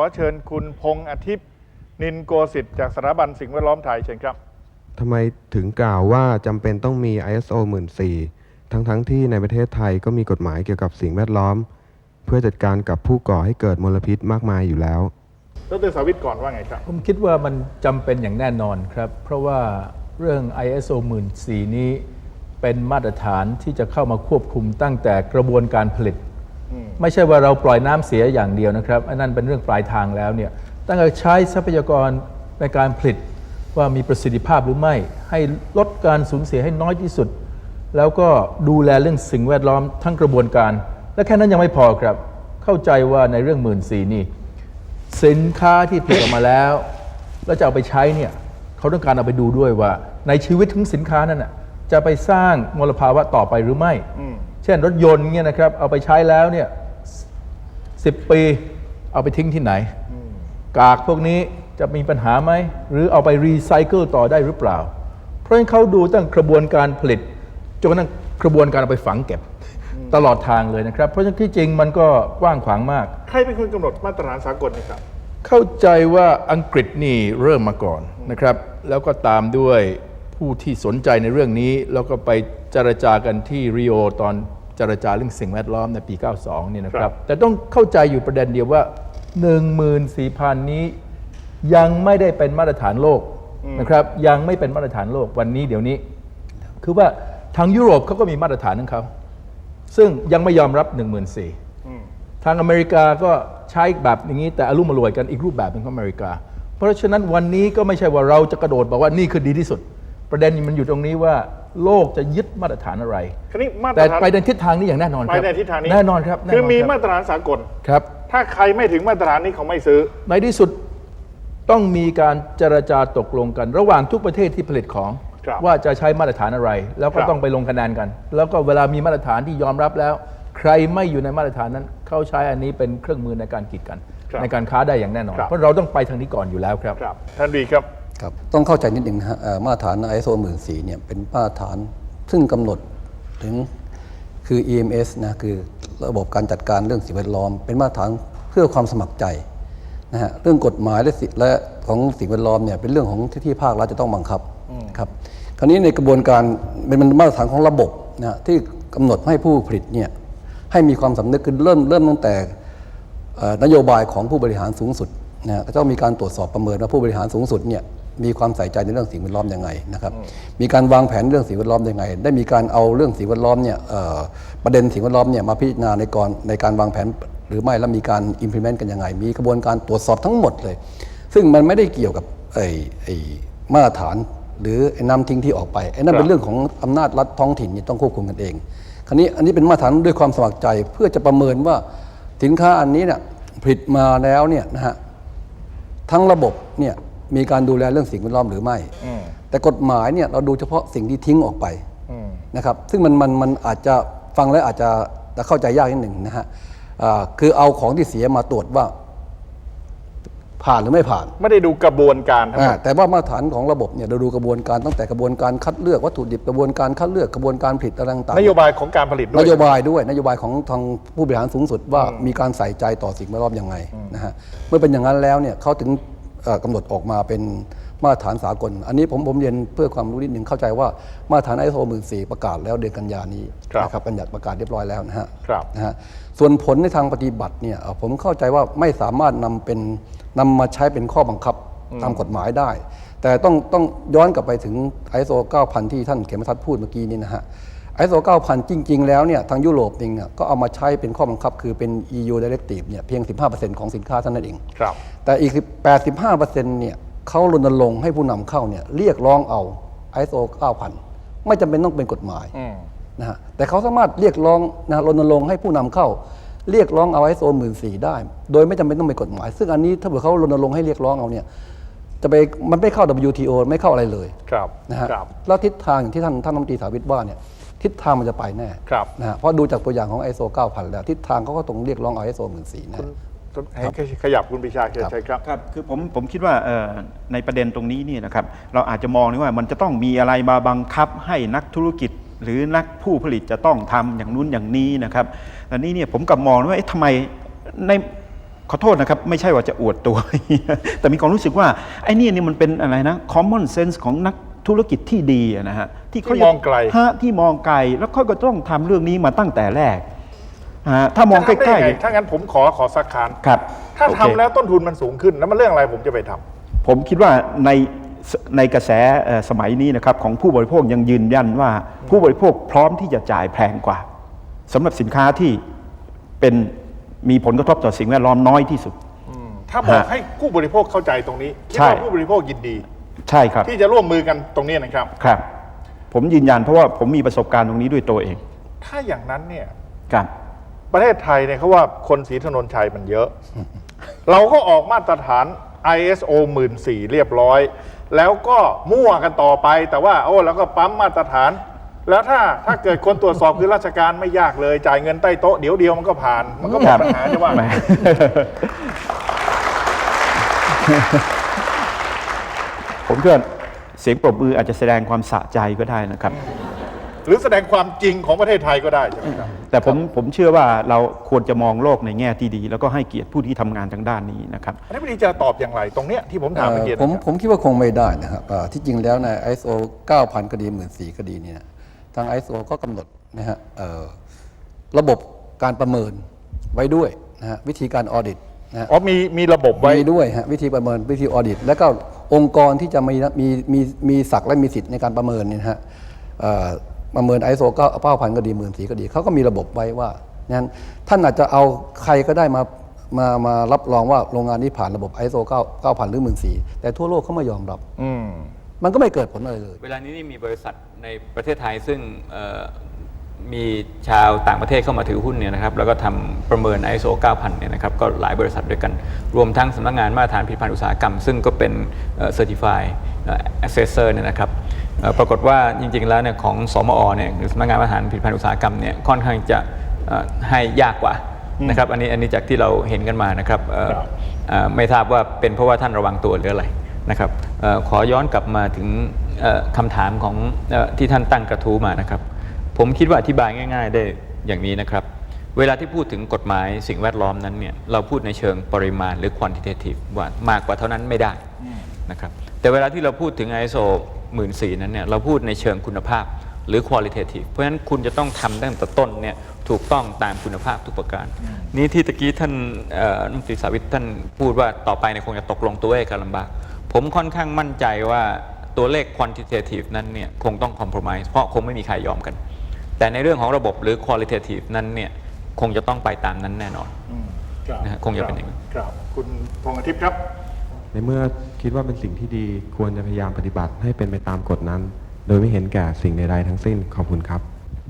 อเชิญคุณพงษ์อาทิตย์ นินโกสิทธิ์จากสถาบันสิ่งแวดล้อมไทยเชิญครับ ทำไมถึงกล่าวว่าจำเป็นต้องมี ISO 14000ทั้งทั้งๆที่ในประเทศไทยก็มีกฎหมายเกี่ยวกับสิ่งแวดล้อม เพื่อจัดการกับผู้ก่อให้เกิดมลพิษมากมายอยู่แล้ว ดรสาวิตก่อนว่าไงครับ ผมคิดว่ามันจำเป็นอย่างแน่นอนครับ เพราะว่าเรื่อง ISO 14000นี้เป็นมาตรฐานที่จะเข้ามาควบคุมตั้งแต่กระบวนการผลิต ไม่ใช่ว่าเราปล่อยน้ำเสียอย่างเดียวนะครับอันนั้นเป็นเรื่องปลายทางแล้วเนี่ยตั้งแต่ใช้ทรัพยากรในการผลิตว่ามีประสิทธิภาพหรือไม่ ให้ลดการสูญเสียให้น้อยที่สุด แล้วก็ดูแลเรื่องสิ่งแวดล้อมทั้งกระบวนการ และแค่นั้นยังไม่พอครับ เข้าใจว่าในเรื่องหมื่นสีนี่ สินค้าที่ผลิตออกมาแล้ว แล้วจะเอาไปใช้เนี่ยเขาต้องการเอาไปดูด้วยว่า ในชีวิตของสินค้านั้นน่ะจะไปสร้างมลภาวะต่อไปหรือไม่เช่นรถยนต์เนี่ยนะครับเอาไปใช้แล้วเนี่ยสิปีเอาไปทิ้งที่ไหน กากพวกนี้จะมีปัญหาไหม หรือเอาไปรีไซเคิลต่อได้หรือเปล่า เพราะฉะนั้นเขาดูตั้งกระบวนการผลิตจนกระทั่งกระบวนการเอาไปฝังเก็บตลอดทางเลยนะครับ เพราะฉะนั้นที่จริงมันก็กว้างขวางมาก ใครเป็นคนกำหนดมาตรฐานสากลนี่ครับ เข้าใจว่าอังกฤษนี่เริ่มมาก่อนนะครับ แล้วก็ตามด้วยผู้ที่สนใจในเรื่องนี้ แล้วก็ไปเจรจากันที่ริโอตอน เจรจาเรื่องสิ่งแวดล้อมในปี 92นี่นะคครัรับบแต่ต้องเข้าใจอยู่ประเด็นเดียวว่า 14,000 นี้ยังไม่ได้เป็นมาตรฐานโลกนะครับ ยังไม่เป็นมาตรฐานโลกวันนี้เดี๋ยวนี้ คือว่าทางยุโรปเขาก็มีมาตรฐานของเขาซึ่งยังไม่ยอมรับ 14,000ทางอเมริกาก็ใช้แบบอย่างนี้แต่อารมณ์มารวยกันอีกรูปแบบหนึงของอเมริกา เพราะฉะนั้นวันนี้ก็ไม่ใช่ว่าเราจะกระโดดบอกว่านี่คือดีที่สุด ประเด็นมันอยู่ตรงนี้ว่าโลกจะยึดมาตรฐานอะไร คราวนี้มาตรแต่ฐานไปในทิศทางนี้อย่างแน่นอนคไปรับในทิศทางนี้แน่นอนครับแน่นนคือมีรับมาตรฐานสากล ครับ ถ้าใครไม่ถึงมาตรฐานนี้เขาไม่ซื้อ ในที่สุดต้องมีการเจรจาตกลงกัน ระหว่างทุกประเทศที่ผลิตของ ครับว่าจะใช้มาตรฐานอะไร แล้วก็ครับ ต้องไปลงคะแนนกัน แล้วก็เวลามีมาตรฐานที่ยอมรับแล้ว ใครไม่อยู่ในมาตรฐานนั้น เขาใช้อันนี้เป็นเครื่องมือในการกีดกัน ครับในการค้าได้อย่างแน่นอน ครับ เพราะเราต้องไปทางนี้ก่อนอยู่แล้วครับ ครับท่านวีครับ ครับต้องเข้าใจนิดหนึ่งนะฮะเอ่อมาตรฐาน ISO 14000เนี่ยเป็นมาตรฐานซึ่งกำหนดถึงคือ EMS นะคือระบบการจัดการเรื่องสิ่งแวดล้อม เป็นมาตรฐานเพื่อความสมัครใจนะฮะเรื่องกฎหมายและสิและของสิ่งแวดล้อมเนี่ยเป็นเรื่องของที่ที่ภาครัฐจะต้องบังคับครับคราวนี้ในกระบวนการเป็นมันมาตรฐานของระบบนะที่กำหนดให้ผู้ผลิตเนี่ยให้มีความสำนึกคือเริ่มเริ่มตั้งแต่เอ่อนโยบายของผู้บริหารสูงสุดนะฮะก็ต้องมีการตรวจสอบประเมินว่าผู้บริหารสูงสุดเนี่ย มีความใส่ใจในเรื่องสิ่งแวดล้อมยังไงนะครับ มีการวางแผนเรื่องสิ่งแวดล้อมยังไง ได้มีการเอาเรื่องสิ่งแวดล้อมเนี่ยประเด็นสิ่งแวดล้อมเนี่ยมาพิจารณาในก่อนในการวางแผนหรือไม่แล้วมีการ implement กันยังไง มีกระบวนการตรวจสอบทั้งหมดเลย ซึ่งมันไม่ได้เกี่ยวกับไอ้ไอ้มาตรฐานหรือไอ้น้ำทิ้งที่ออกไปไอ้นั่นเป็นเรื่องของอำนาจรัฐท้องถิ่นเนี่ต้องควบคุมกันเอง คราวนี้อันนี้เป็นมาตรฐานด้วยความสมัครใจเพื่อจะประเมินว่าสินค้าอันนี้เนี่ยผลิตมาแล้วเนี่ยนะฮะทั้งระบบเนี่ย มีการดูแลเรื่องสิ่งแวดล้อมหรือไม่แต่กฎหมายเนี่ยเราดูเฉพาะสิ่งที่ทิ้งออกไปนะครับซึ่งมันมันมันอาจจะฟังแล้วอาจจะจะเข้าใจยากนิดหนึ่งนะฮะอ่าคือเอาของที่เสียมาตรวจว่า ผ่านหรือไม่ผ่านไม่ได้ดูกระบวนการทั้งหมอ่าดแต่ว่ามาตรฐานของระบบเนี่ยเราดูกระบวนการตั้งแต่กระบวนการคัดเลือกวัตถุดิบกระบวนการคัดเลือกกระบวนการผลิตอะไรต่างๆนโยบายของการผลิตด้นวยโยบายด้วยนโยบายของทางผู้บริหารสูงสุดว่ามีการใส่ใจต่อสิ่งแวดล้อมยังไงนะฮะเมื่อเป็นอย่างนั้นแล้วเนี่ยเขาถึงเอ่อ กำหนดออกมาเป็นมาตรฐานสากล อันนี้ผมผมเรียนเพื่อความรู้นิดหนึ่งเข้าใจว่ามาตรฐาน ISO 14000ประกาศแล้วเดือนกันยานี้ครับนะครับบัญญัติประกาศเรียบร้อยแล้วนะฮะครับนะฮะส่วนผลในทางปฏิบัติเนี่ยเอ่อผมเข้าใจว่าไม่สามารถนำเป็นนำมาใช้เป็นข้อบังคับตามกฎหมายได้ แต่ต้องต้องย้อนกลับไปถึง ISO 9000 ที่ท่านเขมทัศน์พูดเมื่อกี้นี้นะฮะ ISO 9000 จริง ๆ แล้วเนี่ยทางยุโรปเองเนี่ยก็เอามาใช้เป็นข้อบังคับ คือเป็น EU Directive เนี่ยเพียง 15%ของสินค้าเท่านั้นเอง ครับ แต่อีก 85%เนี่ยเขารณรงค์ให้ผู้นำเข้าเนี่ยเรียกร้องเอา ISO 9000 ไม่จำเป็นต้องเป็นกฎหมายนะฮะแต่เขาสามารถเรียกร้องนะรณรงค์ให้ผู้นำเข้า เรียกร้องเอา ISO 14000ได้ โดยไม่จำเป็นต้องเป็นกฎหมาย ซึ่งอันนี้ถ้าเผื่อเขารณรงค์ให้เรียกร้องเอาเนี่ยจะไปมันไม่เข้า WTO ไม่เข้าอะไรเลย ครับ นะฮะครับแล้วทิศทางอย่างที่ท่านท่านรัฐมนตรีสาวิตว่าเนี่ย ทิศทางมันจะไปแน่ครับนะฮะเพราะดูจากตัวอย่างของ ISO 9000 แล้ว ทิศทางเขาก็ตรงเรียกร้องเอา ISO 14000แน่ให้ขยับคุณปิชาเชิญใช่ครับ ครับ คือผมผมคิดว่าเอ่อในประเด็นตรงนี้เนี่ยนะครับ เราอาจจะมองได้ว่ามันจะต้องมีอะไรมาบังคับให้นักธุรกิจ หรือนักผู้ผลิตจะต้องทำอย่างนู้นอย่างนี้นะครับอันนี้เนี่ยผมกลับมองว่าเอ๊ะทำไมในขอโทษนะครับไม่ใช่ว่าจะอวดตัว แต่มีความรู้สึกว่าไอ้นี่นี่มันเป็นอะไรนะ common sense ของนัก ธุรกิจที่ดีอะนะฮะที่เขาที่มองไกล ฮะที่มองไกลแล้วเขาก็ต้องทำเรื่องนี้มาตั้งแต่แรกฮะถ้ามองใกจะทำได้ล้ยังไงถ้างั้นผมขอขอสักคานๆครับถ้าโอเค ทำแล้วต้นทุนมันสูงขึ้นแล้วมันเรื่องอะไรผมจะไปทำ ผมคิดว่าในสในกระแสเอ่อสมัยนี้นะครับของผู้บริโภคยังยืนยันว่า ผู้บริโภคพร้อมที่จะจ่ายแพงกว่าสำหรับสินค้าที่เป็นมีผลกระทบต่อสิ่งแวดล้อมน้อยที่สุด ถ้าบอกฮะให้ผู้บริโภคเข้าใจตรงนี้คิดใช่ ว่าผู้บริโภคยินดี ใช่ครับ ที่จะร่วมมือกันตรงนี้นะครับ ครับ ผมยืนยันเพราะว่าผมมีประสบการณ์ตรงนี้ด้วยตัวเอง ถ้าอย่างนั้นเนี่ย ครับ ประเทศไทยเนี่ยเขาว่าคนสีถนนชัยมันเยอะ เราก็ออกมาตรฐาน ISO 14000เรียบร้อย แล้วก็มั่วกันต่อไป แต่ว่า โอ้แล้วก็ปั๊มมาตรฐาน แล้วถ้าถ้าเกิดคนตรวจสอบคือราชการไม่ยากเลย จ่ายเงินใต้โต๊ะเดี๋ยวเดียวมันก็ผ่าน มันก็หมดปัญหาจะว่าแหม ผมก็เสียงปรบมืออาจจะแสดงความสะใจก็ได้นะครับ หรือแสดงความจริงของประเทศไทยก็ได้ใช่ไหมครับ แต่ผมผมเชื่อว่าเราควรจะมองโลกในแง่ที่ดี แล้วก็ให้เกียรติผู้ที่ทำงานทางด้านนี้นะครับ อันนี้พอดีจะตอบอย่างไร ตรงเนี้ยที่ผมถามเมื่อกี้เอ่อผมนะครับผมคิดว่าคงไม่ได้นะครับอ่าที่จริงแล้วใน ISO 9000 คดี14คดีเนี่ยทาง ISO ก็กำหนดนะฮะเอ่อระบบการประเมินไว้ด้วยนะฮะวิธีการออดิตนะฮะ อ๋อมีมีระบบไว้ มีด้วยฮะวิธีประเมินวิธีออดิต แล้วก็ องค์กรที่จะมีมีมีมีศักดิ์และมีสิทธิ์ในการประเมินเนี่ยนะฮะเอ่อประเมิน ISO 9000ก็ดีหมื่นสีก็ดีเขาก็มีระบบไว้ว่านั้นท่านอาจจะเอาใครก็ได้มามามารับรองว่าโรงงานนี้ผ่านระบบ ISO 9000 หรือหมื่นสีแต่ทั่วโลกเขาไม่ยอมรับอืมมันก็ไม่เกิดผลอะไรเลย เวลานี้นี่มีบริษัทในประเทศไทยซึ่งเอ่อ มีชาวต่างประเทศเข้ามาถือหุ้นเนี่ยนะครับแล้วก็ทำประเมิน ISO 9000 เนี่ยนะครับก็หลายบริษัทด้วยกัน รวมทั้งสำนักงานมาตรฐานผลิตภัณฑ์อุตสาหกรรม ซึ่งก็เป็นเซอร์ติฟายแอสเซสเซอร์เนี่ยนะครับเอ่อปรากฏว่าจริงๆแล้วเนี่ยของสมอเนี่ยหรือสำนักงานมาตรฐานผลิตภัณฑ์อุตสาหกรรมเนี่ยค่อนข้างจะเอ่อให้ยากกว่านะครับอันนี้อันนี้จากที่เราเห็นกันมานะครับเอ่อครับเอ่อไม่ทราบว่าเป็นเพราะว่าท่านระวังตัวหรืออะไรนะครับเออขอย้อนกลับมาถึงเอ่อคำถามของเออที่ท่านตั้งกระทู้มานะครับ ผมคิดว่าอธิบายง่าย ๆ ได้อย่างนี้นะครับ เวลาที่พูดถึงกฎหมายสิ่งแวดล้อมนั้นเนี่ยเราพูดในเชิงปริมาณหรือ quantitative ว่ามากกว่าเท่านั้นไม่ได้นะครับแต่เวลาที่เราพูดถึง ISO 14นั้นเนี่ยเราพูดในเชิงคุณภาพหรือ qualitative เพราะฉะนั้นคุณจะต้องทำตั้งแต่ต้นเนี่ยถูกต้องตามคุณภาพทุกประการ นี่ที่ตะกี้ท่านเอ่อรัฐมตรีสาวิตท่านพูดว่าต่อไปเนี่ยคงจะตกลงตัวเลขกันลำบาก ผมค่อนข้างมั่นใจว่าตัวเลข quantitative นั้นเนี่ยคงต้อง compromise เพราะคงไม่มีใครยอมกัน แต่ในเรื่องของระบบหรือ qualitative นั้นเนี่ยคงจะต้องไปตามนั้นแน่นอนครับนะฮะคงจะเป็นอย่างนั้น ครับคุณพงษ์อาทิตย์ครับ ในเมื่อคิดว่าเป็นสิ่งที่ดีควรจะพยายามปฏิบัติให้เป็นไปตามกฎนั้น โดยไม่เห็นแก่สิ่งใดๆทั้งสิ้นขอบคุณครับ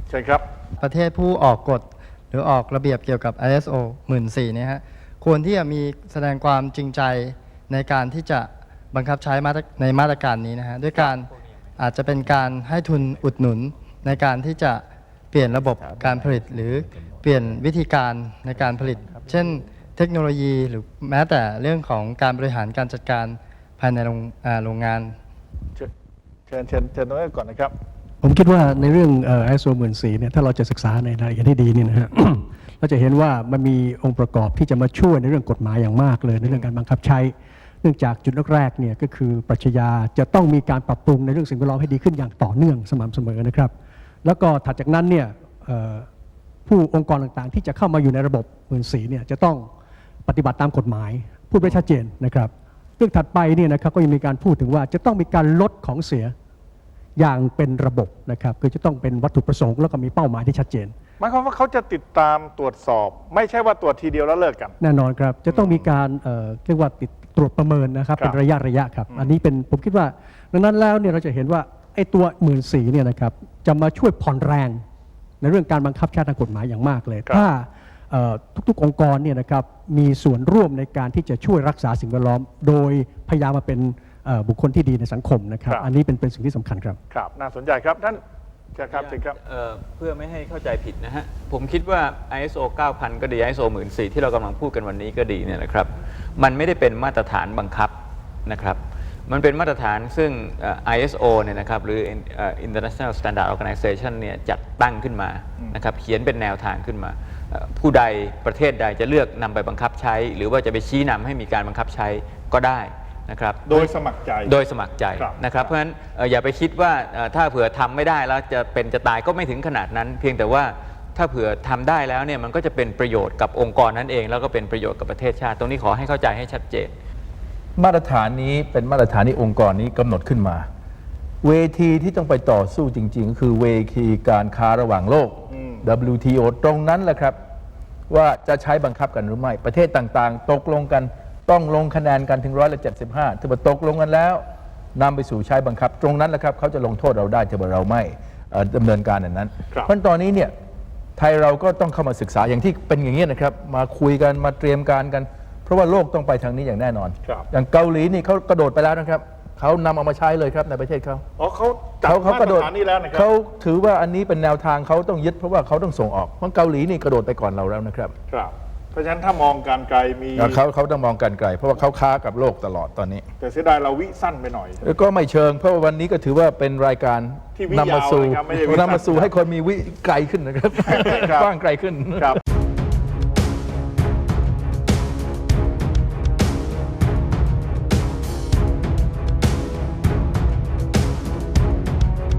เชิญครับ ประเทศผู้ออกกฎหรือออกระเบียบเกี่ยวกับ ISO 14000เนี่ยฮะควรที่จะมีแสดงความจริงใจในการที่จะบังคับใช้มาตรในมาตรการนี้นะฮะด้วยการอาจจะเป็นการให้ทุนอุดหนุนในการที่จะ เปลี่ยนระบบการผลิตหรือเปลี่ยนวิธีการในการผลิต เช่น เทคโนโลยีหรือแม้แต่เรื่องของการบริหารการจัดการภายในโรงอ่าโรงงาน เชิญเชิญเชิญเชิญตรงนี้ก่อนนะครับ ผมคิดว่าในเรื่องเอ่อ ISO 14000เนี่ยถ้าเราจะศึกษาในรายละเอียดที่ดีเนี่ยนะฮะเราจะเห็นว่ามันมีองค์ประกอบที่จะมาช่วยในเรื่องกฎหมายอย่างมากเลย ในเรื่องการบังคับใช้ เนื่องจากจุดแรกๆเนี่ยก็คือปรัชญาจะต้องมีการปรับปรุงในเรื่องสิ่งแวดล้อมให้ดีขึ้นอย่างต่อเนื่องสม่ำเสมอนะครับ แล้วก็ถัดจากนั้นเนี่ยเอ่อผู้องค์กรต่างๆ ที่จะเข้ามาอยู่ในระบบหมื่นสีเนี่ยจะต้องปฏิบัติตามกฎหมาย พูดไว้ชัดเจนนะครับเรื่องถัดไปเนี่ยนะครับก็ยังมีการพูดถึงว่าจะต้องมีการลดของเสียอย่างเป็นระบบนะครับคือจะต้องเป็นวัตถุประสงค์แล้วก็มีเป้าหมายที่ชัดเจนหมายความว่าเขาจะติดตามตรวจสอบ ไม่ใช่ว่าตรวจทีเดียวแล้วเลิกกัน แน่นอนครับ จะต้องมีการเอ่อเรียกว่าติดตรวจประเมินนะครับครับเป็นระยะระยะครับ อันนี้เป็นผมคิดว่า ดังนั้นแล้วเนี่ยเราจะเห็นว่า ไอ้ตัวหมื่นสีเนี่ยนะครับจะมาช่วยผ่อนแรง ในเรื่องการบังคับใช้ทางกฎหมายอย่างมากเลยครับถ้าเอ่อทุกๆองค์กรเนี่ยนะครับมีส่วนร่วมในการที่จะช่วยรักษาสิ่งแวดล้อม โดยพยายามมาเป็นเอ่อบุคคลที่ดีในสังคมนะครับ อันนี้เป็นเป็นสิ่งที่สำคัญครับครับน่าสนใจครับท่านเชิญครับเชิญครับเอ่อเพื่อไม่ให้เข้าใจผิดนะฮะผมคิดว่า ISO 9000 ก็ดี ISO 14000ที่เรากำลังพูดกันวันนี้ก็ดีเนี่ยนะครับ มันไม่ได้เป็นมาตรฐานบังคับนะครับ มันเป็นมาตรฐานซึ่งเอ่อ ISO เนี่ยนะครับหรือเอ่อ International Standard Organization เนี่ยจัดตั้งขึ้นมานะครับเขียนเป็นแนวทางขึ้นมาเอ่อผู้ใดประเทศใดจะเลือกนำไปบังคับใช้ หรือว่าจะไปชี้นำให้มีการบังคับใช้ก็ได้นะครับโดยสมัครใจโดยสมัครใจครับนะครับ เพราะฉะนั้นเอ่ออย่าไปคิดว่าเอ่อถ้าเผื่อทำไม่ได้แล้วจะเป็นจะตายก็ไม่ถึงขนาดนั้น เพียงแต่ว่าถ้าเผื่อทำได้แล้วเนี่ยมันก็จะเป็นประโยชน์กับองค์กรนั้นเอง แล้วก็เป็นประโยชน์กับประเทศชาติ ตรงนี้ขอให้เข้าใจให้ชัดเจน มาตรฐานนี้เป็นมาตรฐานที่องค์กรนี้กำหนดขึ้นมา เวทีที่ต้องไปต่อสู้จริงๆคือเวทีการค้าระหว่างโลก WTO ตรงนั้นแหละครับ ว่าจะใช้บังคับกันหรือไม่ ประเทศต่างๆ ตกลงกันต้องลงคะแนนกันถึงร้อยละ75ถ้าว่าตกลงกันแล้วนำไปสู่ใช้บังคับ ตรงนั้นแหละครับเขาจะลงโทษเราได้ถ้าว่าเราไม่เอ่อดำเนินการอย่างนั้น ครับ เพราะตอนนี้เนี่ยไทยเราก็ต้องเข้ามาศึกษาอย่างที่เป็นอย่างนี้ยนะครับ มาคุยกันมาเตรียมการกัน เพราะว่าโลกต้องไปทางนี้อย่างแน่นอน ครับ อย่างเกาหลีนี่เขากระโดดไปแล้วนะครับเขานำเอามาใช้เลยครับในประเทศเขาอ๋อเขาจัดเขาเขามากระตโดรดฐานนี้แล้วนะครัเขาถือว่าอันนี้เป็นแนวทางเขาต้องยึดเพราะว่าเขาต้องส่งออกเพราะเกาหลีนี่กระโดดไปก่อนเราแล้วนะครับครับ เพราะฉะนั้นถ้ามองการไกลมีเขาเขาต้องมองกันไกล เพราะว่าเขาค้ากับโลกตลอดตอนนี้ แต่เสียดายเราวิสั้นไปหน่อย แล้วก็ไม่เชิง เพราะว่าวันนี้ก็ถือว่าเป็นรายการที่วินำมาสู่ยาวนะครับไม่ใช่วิสั้นนำมาสู่ให้คนมีวิไกลขึ้นนะครับครับ กว้างไกลขึ้น ครับ